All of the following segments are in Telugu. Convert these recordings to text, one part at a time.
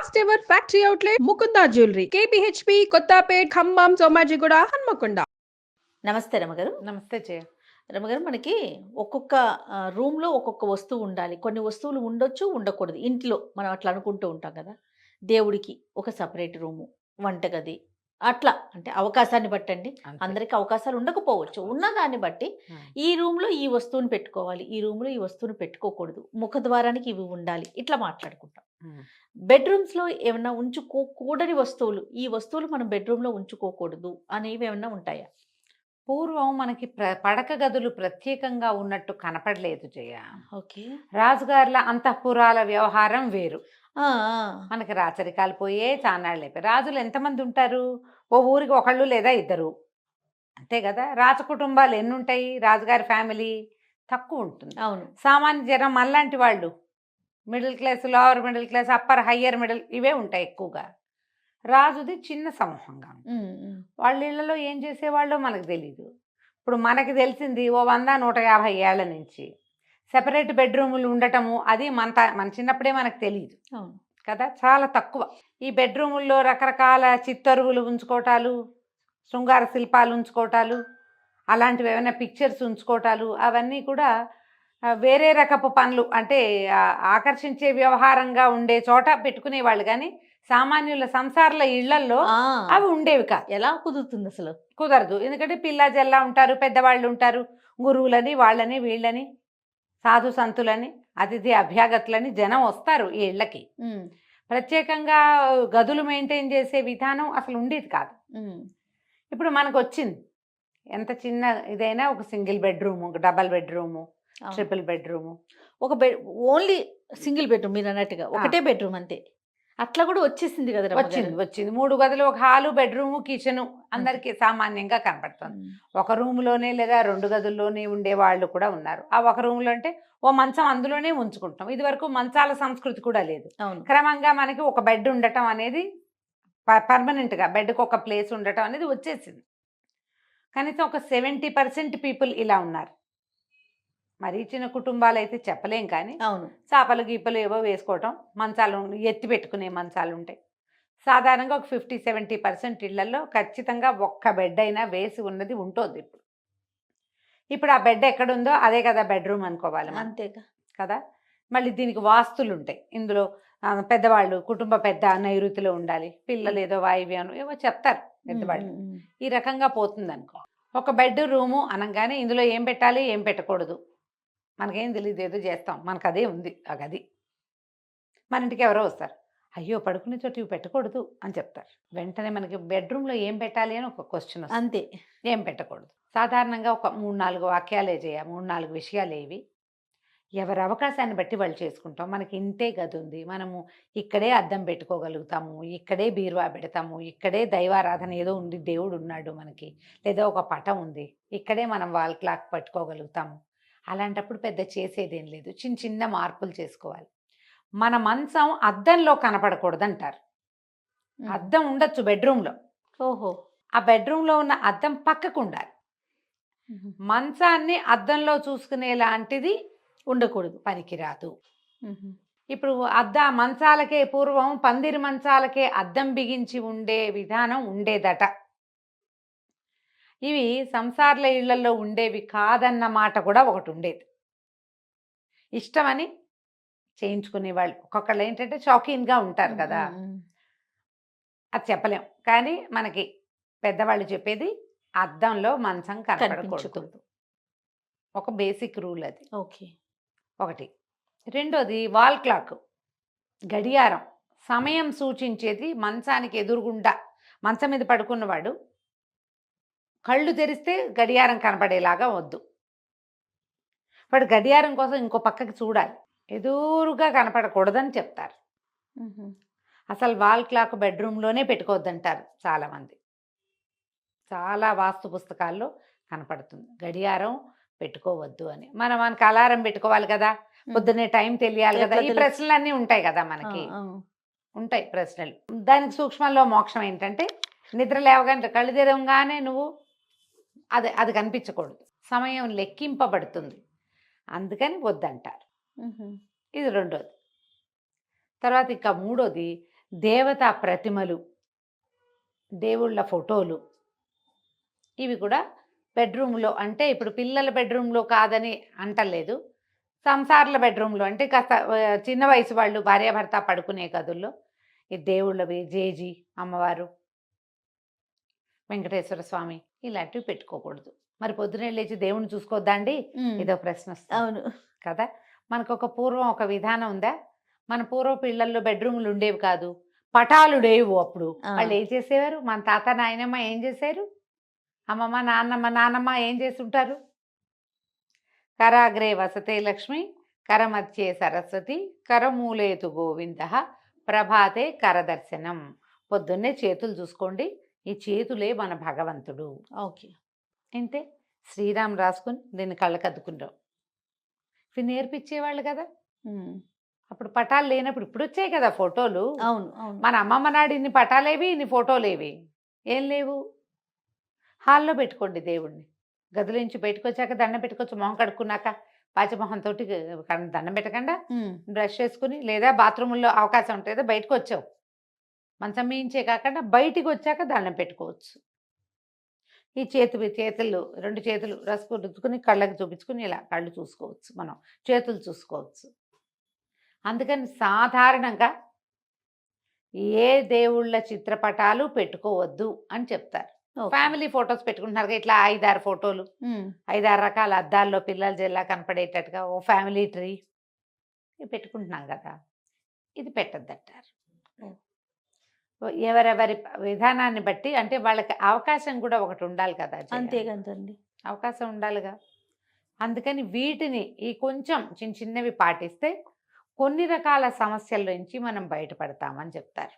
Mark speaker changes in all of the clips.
Speaker 1: First ever factory outlet Mukunda jewellery. KPHB Kothapet Khammam Somajiguda Hanmakonda.
Speaker 2: నమస్తే రమగారు.
Speaker 3: నమస్తే జయ.
Speaker 2: రమగారు మనకి ఒక్కొక్క రూమ్లో ఒక్కొక్క వస్తువు ఉండాలి. కొన్ని వస్తువులు ఉండొచ్చు ఉండకూడదు. ఇంట్లో మనం అట్లా అనుకుంటూ ఉంటాం కదా. దేవుడికి ఒక సపరేట్ రూము వంటగది అట్లా. అంటే అవకాశాన్ని బట్టండి. అందరికి అవకాశాలు ఉండకపోవచ్చు. ఉన్న దాన్ని బట్టి ఈ రూమ్లో ఈ వస్తువుని పెట్టుకోవాలి. ఈ రూమ్లో ఈ వస్తువుని పెట్టుకోకూడదు. ముఖద్వారానికి ఇవి ఉండాలి. ఇట్లా మాట్లాడుకుంటాం. బెడ్రూమ్స్లో ఏమన్నా ఉంచుకోకూడని వస్తువులు ఈ వస్తువులు మనం బెడ్రూమ్లో ఉంచుకోకూడదు అనేవి ఏమన్నా ఉంటాయా?
Speaker 3: పూర్వం మనకి ప్ర పడక గదులు ప్రత్యేకంగా ఉన్నట్టు కనపడలేదు జయ.
Speaker 2: ఓకే.
Speaker 3: రాజుగారుల అంతఃపురాల వ్యవహారం వేరు. మనకి రాచరికాలు పోయే చానాళ్ళు అయిపోయి రాజులు ఎంతమంది ఉంటారు? ఓ ఊరికి ఒకళ్ళు లేదా ఇద్దరు? అంతే కదా? రాజ కుటుంబాలు ఎన్ని ఉంటాయి రాజుగారి ఫ్యామిలీ తక్కువ ఉంటుంది.
Speaker 2: అవును.
Speaker 3: సామాన్య జనం మళ్ళాంటి వాళ్ళు middle class lower middle class upper higher middle ఇవే ఉంటాయి ఎక్కువగా. రాజుది చిన్న సమూహంగా. వాళ్ళ ఇళ్ళలో ఏం చేసేవాళ్ళో మనకు తెలియదు ఇప్పుడు మనకి తెలిసింది ఓ వంద నూట యాభై ఏళ్ళ నుంచి సెపరేట్ బెడ్రూములు ఉండటము అది మన మన చిన్నప్పుడే మనకు తెలియదు కదా చాలా తక్కువ. ఈ బెడ్రూముల్లో రకరకాల చిత్తరువులు ఉంచుకోవటాలు శృంగార శిల్పాలు ఉంచుకోవటాలు అలాంటివి ఏమైనా పిక్చర్స్ ఉంచుకోవటాలు అవన్నీ కూడా వేరే రకపు పనులు అంటే ఆకర్షించే వ్యవహారంగా ఉండే చోట పెట్టుకునేవాళ్ళు. కానీ సామాన్యుల సంసారాల ఇళ్ళల్లో
Speaker 2: ఆ,
Speaker 3: అవి ఉండేవి కాదు.
Speaker 2: ఎలా కుదురుతుంది అసలు?
Speaker 3: కుదరదు. ఎందుకంటే పిల్ల జల్లా ఉంటారు పెద్దవాళ్ళు ఉంటారు గురువులని వాళ్ళని వీళ్ళని సాధు సంతులని అతిథి అభ్యాగతులని జనం వస్తారు ఈ ఇళ్ళకి.
Speaker 2: ఉమ్,
Speaker 3: ప్రత్యేకంగా గదులు మెయింటైన్ చేసే విధానం అసలు ఉండేది కాదు. ఇప్పుడు మనకు వచ్చింది ఎంత చిన్న ఇదైనా ఒక సింగిల్ బెడ్రూము ఒక డబల్ బెడ్రూము. Triple bedroom.
Speaker 2: ఒక బెడ్ ఓన్లీ సింగిల్ బెడ్రూమ్ మీరు అన్నట్టుగా. ఒకటే బెడ్రూమ్ అంతే. అట్లా కూడా వచ్చేసింది కదా
Speaker 3: వచ్చింది. వచ్చింది. మూడు గదులు ఒక హాలు బెడ్రూము కిచెను అందరికీ సామాన్యంగా కనపడుతుంది. ఒక రూమ్లోనే లేదా రెండు గదుల్లోనే ఉండే వాళ్ళు కూడా ఉన్నారు. ఆ ఒక రూమ్లో అంటే ఓ మంచం అందులోనే ఉంచుకుంటాం ఇది వరకు మంచాల సంస్కృతి కూడా లేదు. క్రమంగా మనకి ఒక బెడ్ ఉండటం అనేది పర్మనెంట్గా బెడ్కి ఒక ప్లేస్ ఉండటం అనేది వచ్చేసింది. కనీసం ఒక సెవెంటీ పర్సెంట్ పీపుల్ ఇలా ఉన్నారు. మరీ చిన్న కుటుంబాలు అయితే చెప్పలేం కానీ
Speaker 2: అవును.
Speaker 3: చేపలు గీపలు ఏవో వేసుకోవటం మంచాలు ఎత్తి పెట్టుకునే మంచాలు ఉంటాయి. సాధారణంగా ఒక ఫిఫ్టీ సెవెంటీ పర్సెంట్ ఇళ్ళలో ఖచ్చితంగా ఒక్క బెడ్ అయినా వేసి ఉన్నది ఉంటుంది ఇప్పుడు. ఇప్పుడు ఆ బెడ్ ఎక్కడుందో అదే కదా బెడ్రూమ్ అనుకోవాలి
Speaker 2: అంతేగా
Speaker 3: కదా. మళ్ళీ దీనికి వాస్తులు ఉంటాయి. ఇందులో పెద్దవాళ్ళు కుటుంబ పెద్ద నైరుతిలో ఉండాలి పిల్లలు ఏదో వాయువ్యం ఏవో చెప్తారు పెద్దవాళ్ళు. ఈ రకంగా పోతుంది అనుకో ఒక బెడ్ రూము అనగానే ఇందులో ఏం పెట్టాలి ఏం పెట్టకూడదు. మనకేం తెలియదు ఏదో చేస్తాం. మనకు అదే ఉంది ఆ గది. మన ఇంటికి ఎవరో వస్తారు. అయ్యో! పడుకునే చోట ఇవి పెట్టకూడదు అని చెప్తారు. వెంటనే మనకి బెడ్రూమ్లో ఏం పెట్టాలి అని ఒక క్వశ్చన్
Speaker 2: అంతే.
Speaker 3: ఏం పెట్టకూడదు. సాధారణంగా ఒక మూడు నాలుగు వాక్యాలే చేయ మూడు నాలుగు విషయాలు ఏవి ఎవరి అవకాశాన్ని బట్టి వాళ్ళు చేసుకుంటాం. మనకి ఇంతే గది ఉంది. మనము ఇక్కడే అద్దం పెట్టుకోగలుగుతాము. ఇక్కడే బీరువా పెడతాము. ఇక్కడే దైవారాధన ఏదో ఉంది. దేవుడు ఉన్నాడు మనకి. లేదా ఒక పటం ఉంది. ఇక్కడే మనం వాల్ క్లాక్ పట్టుకోగలుగుతాము. అలాంటప్పుడు పెద్ద చేసేదేం లేదు. చిన్న చిన్న మార్పులు చేసుకోవాలి. మన మంచం అద్దంలో కనపడకూడదు అంటారు. అద్దం ఉండొచ్చు బెడ్రూమ్లో.
Speaker 2: ఓహో!
Speaker 3: ఆ బెడ్రూమ్లో ఉన్న అద్దం పక్కకు ఉండాలి మంచాన్ని అద్దంలో చూసుకునేలాంటిది
Speaker 2: ఉండకూడదు
Speaker 3: పనికిరాదు. ఇప్పుడు అద్ద మంచాలకే పూర్వం పందిరి మంచాలకే అద్దం బిగించి ఉండే విధానం ఉండేదట. ఇవి సంసార్ల ఇళ్ళలో ఉండేవి కాదన్న మాట కూడా ఒకటి ఉండేది. ఇష్టమని చేయించుకునేవాళ్ళు ఒక్కొక్కళ్ళు ఏంటంటే షాకీన్గా ఉంటారు కదా. అది చెప్పలేం. కానీ మనకి పెద్దవాళ్ళు చెప్పేది అద్దంలో మంచం కనపడకూడదు. ఒక బేసిక్ రూల్ అది.
Speaker 2: ఓకే.
Speaker 3: ఒకటి. రెండోది వాల్ క్లాక్. గడియారం. సమయం సూచించేది మంచానికి ఎదురుగుండా. మంచం మీద పడుకున్నవాడు కళ్ళు తెరిస్తే గడియారం కనపడేలాగా వద్దు. వాడు గడియారం కోసం ఇంకో పక్కకి చూడాలి. ఎదురుగా కనపడకూడదని చెప్తారు. అసలు వాల్ క్లాక్ బెడ్రూమ్లోనే పెట్టుకోవద్దంటారు చాలామంది. చాలా వాస్తు పుస్తకాల్లో కనపడుతుంది. గడియారం పెట్టుకోవద్దు అని. మనం మనకి అలారం పెట్టుకోవాలి కదా. పొద్దున్నే టైం తెలియాలి కదా. ఈ
Speaker 2: తెలుసు?
Speaker 3: ప్రశ్నలు అన్నీ ఉంటాయి కదా మనకి. ఉంటాయి ప్రశ్నలు. దానికి సూక్ష్మంలో మోక్షం ఏంటంటే నిద్ర లేవగానే కళ్ళు తెరవగానే నువ్వు అది అది కనిపించకూడదు. సమయం లెక్కింపబడుతుంది. అందుకని వద్దంటారు. ఇది రెండోది. తర్వాత ఇంకా మూడోది దేవతా ప్రతిమలు దేవుళ్ళ ఫోటోలు. ఇవి కూడా బెడ్రూమ్లో అంటే ఇప్పుడు పిల్లల బెడ్రూమ్లో కాదని అంటలేదు. సంసారాల బెడ్రూమ్లో అంటే కాస్త చిన్న వయసు వాళ్ళు భార్యాభర్త పడుకునే గదుల్లో ఈ దేవుళ్ళవి జేజీ అమ్మవారు వెంకటేశ్వర స్వామి ఇలాంటివి పెట్టుకోకూడదు. మరి పొద్దునే లేచి దేవుణ్ణి చూసుకోవద్దా అండి. ఇదో ప్రశ్న
Speaker 2: అవును.
Speaker 3: కదా? మనకు ఒక పూర్వం ఒక విధానం ఉందా? మన పూర్వ పిల్లల్లో బెడ్రూమ్లు ఉండేవి కాదు. పటాలు లేవు అప్పుడు. వాళ్ళు ఏం చేసేవారు? మన తాత నాయనమ్మ ఏం చేశారు అమ్మమ్మ నాన్నమ్మ నాన్నమ్మ ఏం చేస్తుంటారు? కరాగ్రే వసతే లక్ష్మి కరమధ్యే సరస్వతి కరమూలేతు గోవింద ప్రభాతే కరదర్శనం. పొద్దున్నే చేతులు చూసుకోండి. ఈ చేతులే మన భగవంతుడు.
Speaker 2: ఓకే.
Speaker 3: అంతే శ్రీరామ్ రాసుకుని దీన్ని కళ్ళకద్దుకుంటాం. ఇవి నేర్పించేవాళ్ళు కదా. అప్పుడు పటాలు లేనప్పుడు ఇప్పుడు వచ్చాయి కదా ఫోటోలు.
Speaker 2: అవును
Speaker 3: మన అమ్మమ్మ నాడు ఇన్ని పటాలేవి ఇన్ని ఫోటోలేవి ఏం లేవు. హాల్లో పెట్టుకోండి దేవుణ్ణి. గదిలో నుంచి బయటకు వచ్చాక దండం పెట్టుకోవచ్చు మొహం కడుక్కున్నాక పాచమొహంతో దండం పెట్టకుండా. బ్రష్ చేసుకుని లేదా బాత్రూముల్లో అవకాశం ఉంటుంది బయటకు వచ్చావు. మంచం మీయించే కాకుండా బయటికి వచ్చాక దండం పెట్టుకోవచ్చు. ఈ చేతు చేతులు రెండు చేతులు రసుకు రుద్దుకుని కళ్ళకి చూపించుకుని ఇలా కళ్ళు చూసుకోవచ్చు మనం చేతులు చూసుకోవచ్చు. అందుకని సాధారణంగా ఏ దేవుళ్ళ చిత్రపటాలు పెట్టుకోవద్దు అని చెప్తారు. ఫ్యామిలీ ఫొటోస్ పెట్టుకుంటున్నారు కదా, ఇట్లా ఐదారు ఫోటోలు. ఐదారు రకాల అద్దాల్లో పిల్లల జిల్లా కనపడేటట్టుగా ఓ ఫ్యామిలీ ట్రీ పెట్టుకుంటున్నాం కదా ఇది పెట్టద్దంటారు. ఎవరెవరి విధానాన్ని బట్టి అంటే వాళ్ళకి అవకాశం కూడా ఒకటి ఉండాలి కదా జయ.
Speaker 2: అంతే కదండి
Speaker 3: అవకాశం ఉండాలిగా అందుకని వీటిని ఈ కొంచెం చిన్న చిన్నవి పాటిస్తే కొన్ని రకాల సమస్యల నుంచి మనం బయటపడతామని చెప్తారు.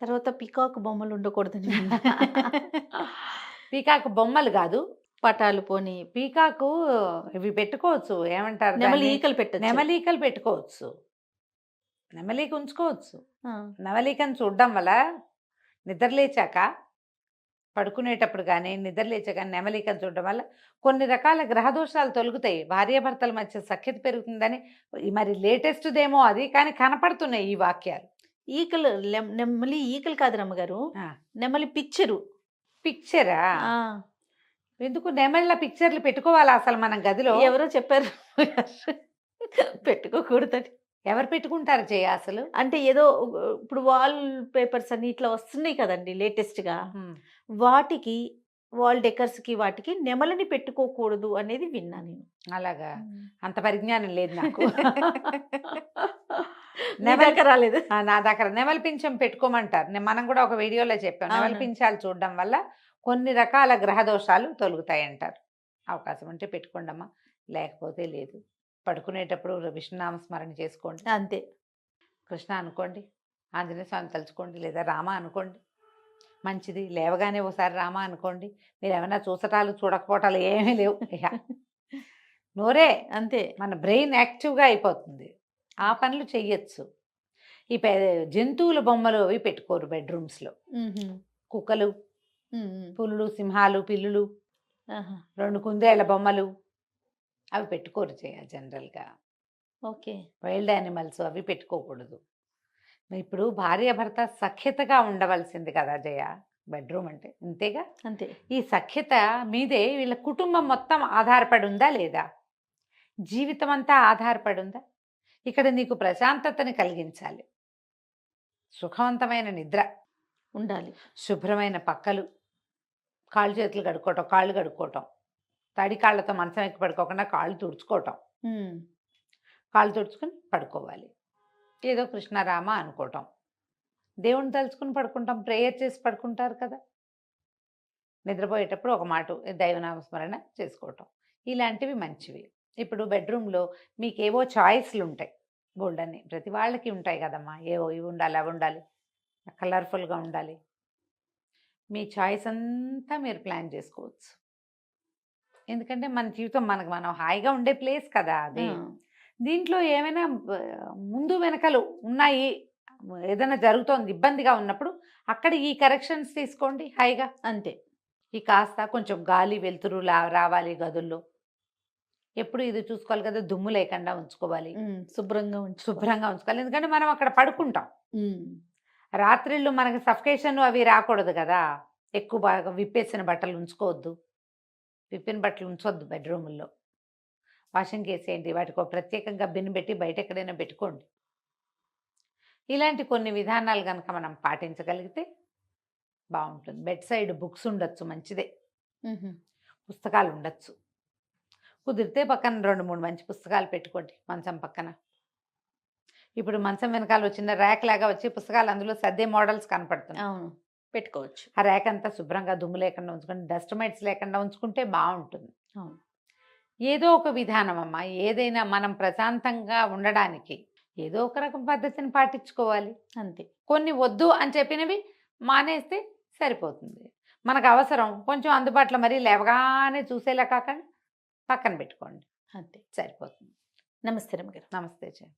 Speaker 2: తర్వాత పికాక్ బొమ్మలు ఉండకూడదని విన్నా.
Speaker 3: పీకాకు బొమ్మలు కాదు
Speaker 2: పటాలు పోని
Speaker 3: పీకాకు ఇవి పెట్టుకోవచ్చు ఏమంటారు
Speaker 2: నెమలి
Speaker 3: దాన్ని?
Speaker 2: ఈకలు పెట్టచ్చు
Speaker 3: నెమలీకలు పెట్టుకోవచ్చు నెమలీక ఉంచుకోవచ్చు. నెమలీకను చూడడం వల్ల నిద్రలేచాక పడుకునేటప్పుడు కానీ నిద్రలేచాక నెమలీకను చూడడం వల్ల కొన్ని రకాల గ్రహదోషాలు తొలుగుతాయి. భార్యాభర్తల మధ్య సఖ్యత పెరుగుతుందని మరి లేటెస్ట్దేమో అది కానీ కనపడుతున్నాయి ఈ వాక్యాలు.
Speaker 2: ఈకలు నెమలి ఈకలు కాదు రమ్మగారు. నెమలి పిక్చరు.
Speaker 3: పిక్చరా? ఎందుకు నెమళ్ళ పిక్చర్లు పెట్టుకోవాలా అసలు మనం గదిలో?
Speaker 2: ఎవరో చెప్పారు. పెట్టుకోకూడదని.
Speaker 3: ఎవరు పెట్టుకుంటారు చేయ అసలు?
Speaker 2: అంటే ఏదో ఇప్పుడు వాల్ పేపర్స్ అన్ని ఇట్లా వస్తున్నాయి కదండి లేటెస్ట్గా వాటికి వాల్ డెకర్స్కి వాటికి నెమలని పెట్టుకోకూడదు అనేది విన్నా నేను.
Speaker 3: అలాగా? అంత పరిజ్ఞానం లేదు నాకు.
Speaker 2: నీ
Speaker 3: నెమలి
Speaker 2: దాకా రాలేదు.
Speaker 3: నా దగ్గర నెమలి పింఛం పెట్టుకోమంటారు. మనం కూడా ఒక వీడియోలో చెప్పాం. నెమలి. పింఛాలు చూడడం వల్ల కొన్ని రకాల గ్రహ దోషాలు తొలుగుతాయి అంటారు అవకాశం ఉంటే పెట్టుకోండమ్మా. లేకపోతే లేదు. పడుకునేటప్పుడు విష్ణునామ స్మరణ చేసుకోండి.
Speaker 2: అంతే.
Speaker 3: కృష్ణ అనుకోండి ఆంజనేయ స్వామి తలుచుకోండి లేదా రామ అనుకోండి. మంచిది లేవగానే ఒకసారి రామ అనుకోండి. మీరు ఏమైనా చూసటాలు చూడకపోవటాలు ఏమీ లేవు నోరే
Speaker 2: అంతే.
Speaker 3: మన బ్రెయిన్ యాక్టివ్గా అయిపోతుంది. ఆ పనులు చెయ్యొచ్చు. ఈ జంతువుల బొమ్మలు అవి పెట్టుకోరు బెడ్రూమ్స్లో. కుక్కలు. పులులు సింహాలు పిల్లులు. రెండు కుందేళ్ళ బొమ్మలు అవి పెట్టుకోరు చేయ జనరల్గా.
Speaker 2: ఓకే.
Speaker 3: వైల్డ్ యానిమల్స్ అవి పెట్టుకోకూడదు. ఇప్పుడు భార్యాభర్త సఖ్యతగా ఉండవలసింది కదా జయ బెడ్రూమ్ అంటే అంతేగా
Speaker 2: అంతే.
Speaker 3: ఈ సఖ్యత మీదే వీళ్ళ కుటుంబం మొత్తం ఆధారపడి ఉందా లేదా? జీవితం అంతా ఆధారపడి ఉందా ఇక్కడ నీకు ప్రశాంతతని కలిగించాలి. సుఖవంతమైన నిద్ర.
Speaker 2: ఉండాలి.
Speaker 3: శుభ్రమైన పక్కలు. కాళ్ళు చేతులు కడుక్కోవటం కాళ్ళు కడుక్కోవటం. తడి కాళ్ళతో మంచం ఎక్కి పడుకోకుండా కాళ్ళు తుడుచుకోవటం. కాళ్ళు తుడుచుకొని పడుకోవాలి. ఏదో కృష్ణారామ అనుకోవటం. దేవుని తలుచుకుని పడుకుంటాం. ప్రేయర్ చేసి పడుకుంటారు కదా! నిద్రపోయేటప్పుడు ఒక మాట దైవనామస్మరణ చేసుకోవటం. ఇలాంటివి మంచివి. ఇప్పుడు బెడ్రూమ్లో మీకు ఏవో చాయిస్లు ఉంటాయి. బోల్డని ప్రతి వాళ్ళకి ఉంటాయి కదమ్మా! ఏవో ఇవి ఉండాలి అవి ఉండాలి. కలర్ఫుల్గా ఉండాలి. మీ చాయిస్ అంతా మీరు ప్లాన్ చేసుకోవచ్చు. ఎందుకంటే మన జీవితం మనకు మనం హాయిగా ఉండే ప్లేస్ కదా అది. దీంట్లో ఏమైనా ముందు వెనకలు ఉన్నాయి ఏదైనా జరుగుతోంది ఇబ్బందిగా ఉన్నప్పుడు అక్కడ ఈ కరెక్షన్స్ తీసుకోండి హాయిగా.
Speaker 2: అంతే.
Speaker 3: ఈ కాస్త కొంచెం గాలి వెలుతురు రావాలి గదుల్లో. ఎప్పుడు ఇది చూసుకోవాలి కదా దుమ్ము లేకుండా ఉంచుకోవాలి.
Speaker 2: శుభ్రంగా ఉంచు
Speaker 3: శుభ్రంగా ఉంచుకోవాలి. ఎందుకంటే మనం అక్కడ పడుకుంటాం. రాత్రిళ్ళు మనకి సఫికేషన్ అవి రాకూడదు కదా. ఎక్కువ బాగా విప్పేసిన బట్టలు ఉంచుకోవద్దు. విప్పిన బట్టలు ఉంచొద్దు బెడ్రూముల్లో. వాషింగ్ వేసేయండి వాటికి ఒక ప్రత్యేకంగా బిన్ పెట్టి బయట ఎక్కడైనా పెట్టుకోండి. ఇలాంటి కొన్ని విధానాలు కనుక మనం పాటించగలిగితే బాగుంటుంది బెడ్ సైడ్ బుక్స్ ఉండొచ్చు మంచిదే. పుస్తకాలు ఉండొచ్చు. కుదిరితే పక్కన రెండు మూడు మంచి పుస్తకాలు పెట్టుకోండి మంచం పక్కన. ఇప్పుడు మంచం వెనకాల వచ్చిన ర్యాక్ లాగా వచ్చి పుస్తకాలు అందులో సర్దే మోడల్స్ కనపడుతున్నాయి.
Speaker 2: అవును. పెట్టుకోవచ్చు.
Speaker 3: ఆ ర్యాక్ అంతా శుభ్రంగా దుమ్ము లేకుండా ఉంచుకొని డస్ట్ మైట్స్ లేకుండా ఉంచుకుంటే బాగుంటుంది
Speaker 2: అవును.
Speaker 3: ఏదో ఒక విధానం అమ్మా. ఏదైనా మనం ప్రశాంతంగా ఉండడానికి ఏదో ఒక రకం పద్ధతిని పాటించుకోవాలి.
Speaker 2: అంతే.
Speaker 3: కొన్ని వద్దు అని చెప్పినవి మానేస్తే సరిపోతుంది. మనకు అవసరం కొంచెం అందుబాటులో మరీ లేవగానే చూసేలా కాకుండా పక్కన పెట్టుకోండి.
Speaker 2: అంతే.
Speaker 3: సరిపోతుంది.
Speaker 2: నమస్తే రమ్మగారు
Speaker 3: నమస్తే జయ